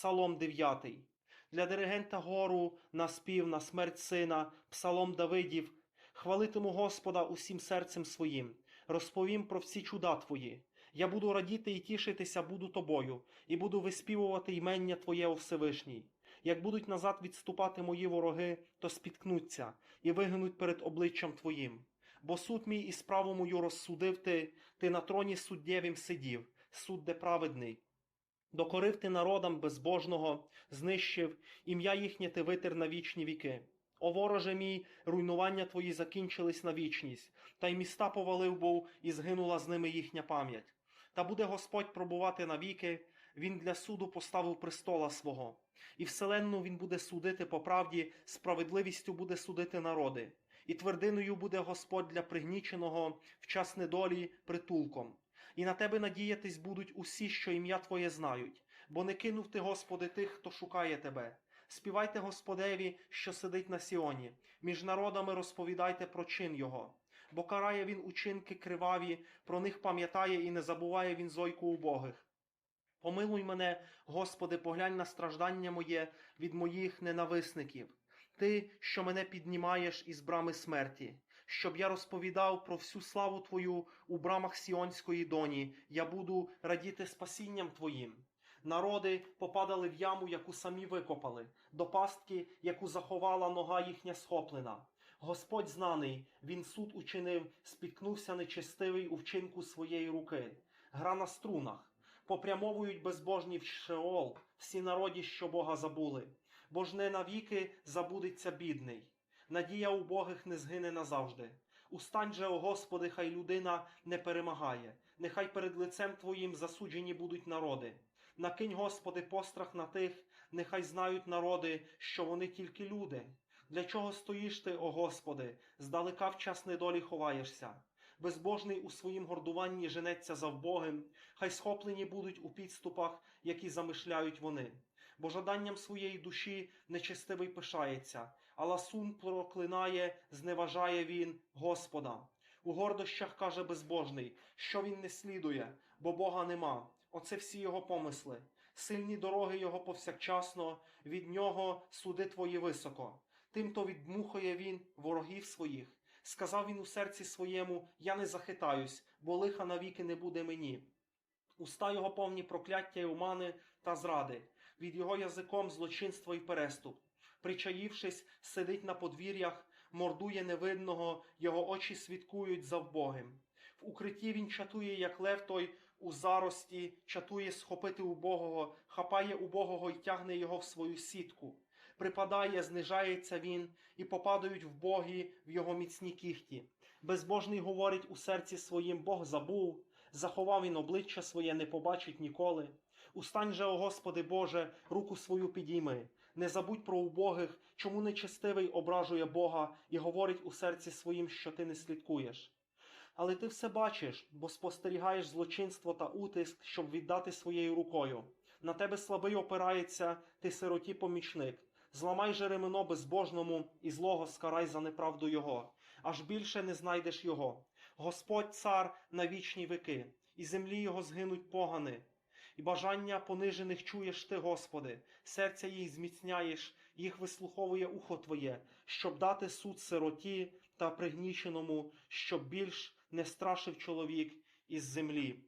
Псалом 9. Для диригента гору на спів на смерть сина, Псалом Давидів. Хвалитиму Господа усім серцем своїм, розповім про всі чуда Твої. Я буду радіти і тішитися буду тобою, і буду виспівувати ймення Твоє о Всевишній. Як будуть назад відступати мої вороги, то спіткнуться і вигинуть перед обличчям Твоїм. Бо суд мій і справу мою розсудив ти, ти на троні суддєвім сидів, суд де праведний. Докорив ти народам безбожного, знищив, ім'я їхнє ти витер на вічні віки. О вороже мій, руйнування твої закінчились на вічність, та й міста повалив був, і згинула з ними їхня пам'ять. Та буде Господь пробувати навіки, Він для суду поставив престола свого, і вселенну Він буде судити по правді, справедливістю буде судити народи, і твердиною буде Господь для пригніченого в час недолі притулком. І на тебе надіятись будуть усі, що ім'я Твоє знають, бо не кинув ти, Господи, тих, хто шукає тебе. Співайте Господеві, що сидить на Сіоні, між народами розповідайте про чин Його. Бо карає він учинки криваві, про них пам'ятає і не забуває він зойку убогих. Помилуй мене, Господи, поглянь на страждання моє від моїх ненависників. Ти, що мене піднімаєш із брами смерті, щоб я розповідав про всю славу Твою у брамах Сіонської доні, я буду радіти спасінням Твоїм. Народи попадали в яму, яку самі викопали, до пастки, яку заховала нога їхня схоплена. Господь знаний, він суд учинив, спіткнувся нечестивий у вчинку своєї руки. Гра на струнах, попрямовують безбожні в Шеол, всі народі, що Бога забули. Бо ж не навіки забудеться бідний. Надія убогих не згине назавжди. Устань же, о Господи, хай людина не перемагає, нехай перед лицем Твоїм засуджені будуть народи. Накинь, Господи, пострах на тих, нехай знають народи, що вони тільки люди. Для чого стоїш ти, о Господи, здалека в час недолі ховаєшся? Безбожний у своїм гордуванні женеться за вбогим, хай схоплені будуть у підступах, які замишляють вони. Бо жаданням своєї душі нечестивий пишається, а ласун проклинає, зневажає він Господа. У гордощах каже безбожний, що він не слідує, бо Бога нема. Оце всі його помисли. Сильні дороги його повсякчасно, від нього суди твої високо. Тимто віддмухує він ворогів своїх. Сказав він у серці своєму: Я не захитаюсь, бо лиха навіки не буде мені. Уста його повні прокляття й умани та зради, від його язиком злочинство й переступ. Причаївшись, сидить на подвір'ях, мордує невидного, його очі свідкують за вбогим. В укритті він чатує, як лев той у зарості, чатує схопити убогого, хапає убогого й тягне його в свою сітку. Припадає, знижається він, і попадають в боги в його міцні кіхті. Безбожний говорить у серці своїм Бог забув, заховав він обличчя своє, не побачить ніколи. Устань же, о Господи Боже, руку свою підійми. Не забудь про убогих, чому нечестивий ображує Бога і говорить у серці своїм, що ти не слідкуєш. Але ти все бачиш, бо спостерігаєш злочинство та утиск, щоб віддати своєю рукою. На тебе слабий опирається, ти сироті помічник. Зламай же ремено безбожному і злого скарай за неправду його, аж більше не знайдеш його. Господь цар на вічні вики, і землі його згинуть погани. І бажання понижених чуєш ти, Господи, серця їх зміцняєш, їх вислуховує ухо Твоє, щоб дати суд сироті та пригніченому, щоб більш не страшив чоловік із землі.